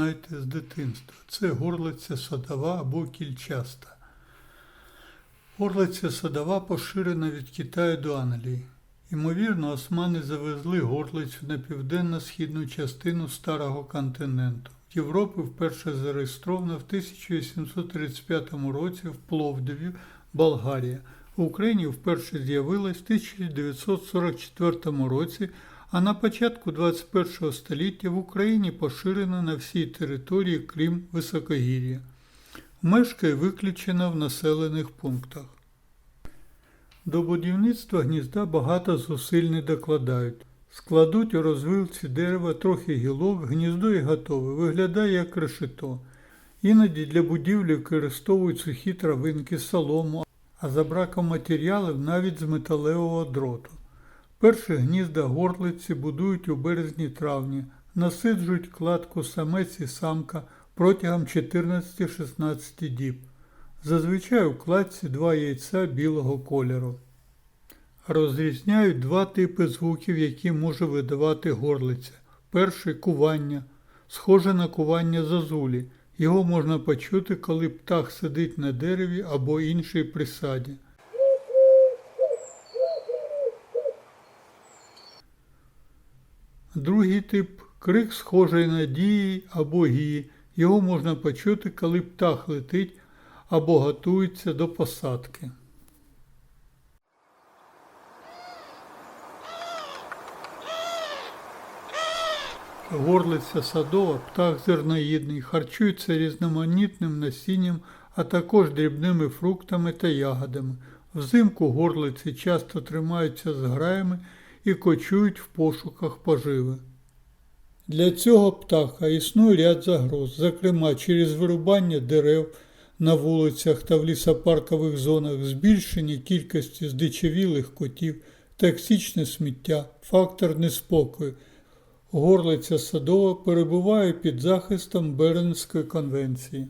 знаєте з дитинства. Це горлиця садова або кільчаста. Горлиця садова поширена від Китаю до Англії. Ймовірно, османи завезли горлицю на південно-східну частину старого континенту. В Європі вперше зареєстровано в 1835 році в Пловдиві, Болгарія. В Україні вперше з'явилась в 1944 році, а на початку 21 століття в Україні поширена на всій території, крім високогір'я. Мешкає виключена в населених пунктах. До будівництва гнізда багато зусиль не докладають. Складуть у розвилці дерева трохи гілок, гніздо і готове, виглядає як решето. Іноді для будівлі використовують сухі травинки, солому, а за браком матеріалів навіть з металевого дроту. Перші гнізда горлиці будують у березні-травні, насиджують кладку самець і самка протягом 14-16 діб. Зазвичай у кладці два яйця білого кольору. Розрізняють два типи звуків, які може видавати горлиця. Перший кування, схоже на кування зазулі. Його можна почути, коли птах сидить на дереві або іншій присаді. Другий тип крик схожий на дії або гії. Його можна почути, коли птах летить або готується до посадки. Горлиця садова, птах зерноїдний, харчується різноманітним насінням, а також дрібними фруктами та ягодами. Взимку горлиці часто тримаються з граями і кочують в пошуках поживи. Для цього птаха існує ряд загроз, зокрема через вирубання дерев на вулицях та в лісопаркових зонах, збільшення кількості здичавілих котів, токсичне сміття, фактор неспокою. Горлиця садова перебуває під захистом Бернської конвенції.